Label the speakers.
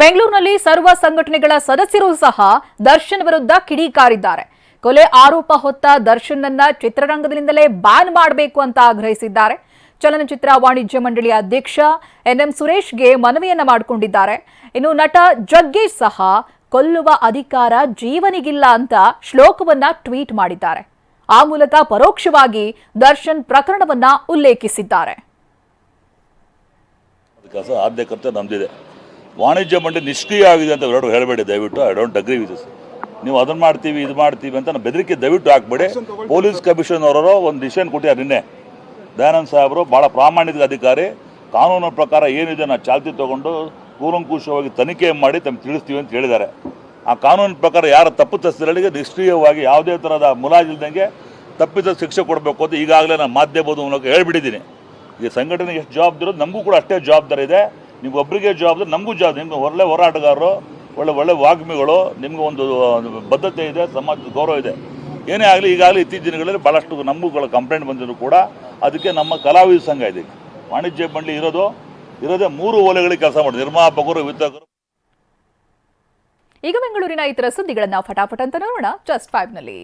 Speaker 1: ಬೆಂಗಳೂರಿನಲ್ಲಿ ಸರ್ವ ಸಂಘಟನೆಗಳ ಸದಸ್ಯರು ಸಹ ದರ್ಶನ್ ವಿರುದ್ಧ ಕಿಡಿಕಾರಿದ್ದಾರೆ. ಕೊಲೆ ಆರೋಪ ಹೊತ್ತ ದರ್ಶನ್ನನ್ನ ಚಿತ್ರರಂಗದಿಂದಲೇ ಬ್ಯಾನ್ ಮಾಡಬೇಕು ಅಂತ ಆಗ್ರಹಿಸಿದ್ದಾರೆ. ಚಲನಚಿತ್ರ ವಾಣಿಜ್ಯ ಮಂಡಳಿಯ ಅಧ್ಯಕ್ಷ ಎನ್ಎಂ ಸುರೇಶ್ಗೆ ಮನವಿಯನ್ನ ಮಾಡಿಕೊಂಡಿದ್ದಾರೆ. ಇನ್ನು ನಟ ಜಗ್ಗೇಶ್ ಸಹ ಕೊಲ್ಲುವ ಅಧಿಕಾರ ಜೀವನಿಗಿಲ್ಲ ಅಂತ ಶ್ಲೋಕವನ್ನ ಟ್ವೀಟ್ ಮಾಡಿದ್ದಾರೆ. ಆ ಮೂಲಕ ಪರೋಕ್ಷವಾಗಿ ದರ್ಶನ್ ಪ್ರಕರಣವನ್ನ ಉಲ್ಲೇಖಿಸಿದ್ದಾರೆ.
Speaker 2: ವಾಣಿಜ್ಯ ಮಂಡಳಿ ನಿಷ್ಕ್ರಿಯ ಆಗಿದೆ ಅಂತ ಎರಡು ಹೇಳಬೇಡಿ ದಯವಿಟ್ಟು. I don't agree with this ನೀವು ಅದನ್ನ ಮಾಡ್ತೀವಿ ಇದು ಮಾಡ್ತೀವಿ ಅಂತ ನಾನು ಬೆದರಿಕೆ ದಯವಿಟ್ಟು ಹಾಕ್ಬೇಡಿ. ಪೊಲೀಸ್ ಕಮಿಷನ್ ಅವರೋ ಒಂದು ಡಿಸಿಷನ್ ಕೊಟ್ಟಿದ್ದಾರೆ ನಿನ್ನೆ. ದಯಾನಂದ್ ಸಾಹೇಬರು ಭಾಳ ಪ್ರಾಮಾಣಿಕ ಅಧಿಕಾರಿ. ಕಾನೂನು ಪ್ರಕಾರ ಏನಿದೆ ನಾವು ಚಾಲ್ತಿ ತಗೊಂಡು ಕೂಲಂಕುಷವಾಗಿ ತನಿಖೆ ಮಾಡಿ ತಮ್ಗೆ ತಿಳಿಸ್ತೀವಿ ಅಂತ ಹೇಳಿದ್ದಾರೆ. ಆ ಕಾನೂನು ಪ್ರಕಾರ ಯಾರ ತಪ್ಪಿತಸ್ಥರಿಗೆ ನಿಷ್ಕ್ರಿಯವಾಗಿ ಯಾವುದೇ ಥರದ ಮುಲಾಜಿಲ್ದಂಗೆ ತಪ್ಪಿತ ಶಿಕ್ಷೆ ಕೊಡಬೇಕು ಅಂತ ಈಗಾಗಲೇ ನಾನು ಮಾಧ್ಯಮದ ಮೂಲಕ ಹೇಳ್ಬಿಟ್ಟಿದ್ದೀನಿ. ಈ ಸಂಘಟನೆಗೆ ಎಷ್ಟು ಜವಾಬ್ದಾರಿ ನಮಗೂ ಕೂಡ ಅಷ್ಟೇ ಜವಾಬ್ದಾರಿ ಇದೆ. ನೀವು ಒಬ್ಬರಿಗೆ ಜವಾಬ್ದಾರಿ ನಮಗೂ ಜವಾಬ್ದಾರಿ ನಿಮ್ಗೆ ಒಳ್ಳೆ ಹೋರಾಟಗಾರರು, ಒಳ್ಳೆ ಒಳ್ಳೆ ವಾಗ್ಮಿಗಳು, ನಿಮ್ಗೆ ಒಂದು ಬದ್ಧತೆ ಇದೆ, ಸಮಾಜದ ಗೌರವ ಇದೆ. ಏನೇ ಆಗಲಿ, ಈಗಾಗಲೇ ಇತ್ತೀಚಿನ ದಿನಗಳಲ್ಲಿ ಭಾಳಷ್ಟು ನಮಗೂ ಕಂಪ್ಲೇಂಟ್ ಬಂದಿದ್ರು ಕೂಡ, ಅದಕ್ಕೆ ನಮ್ಮ ಕಲಾವಿದ ಸಂಘ ಇದೆ. ವಾಣಿಜ್ಯ ಮಂಡಳಿ ಇರೋದು, ಇರೋದೇ ಮೂರು ಓಲೆಗಳಿಗೆ ಕೆಲಸ ಮಾಡಿ ನಿರ್ಮಾಪಕರು ವಿತರಕರು
Speaker 1: ಈಗ ಬೆಂಗಳೂರಿನ ಇತರ ಸುದ್ದಿಗಳನ್ನು ಫಟಾಫಟ್ ಅಂತ ನೋಡೋಣ. ಜಸ್ಟ್ ಫೈವ್ನಲ್ಲಿ.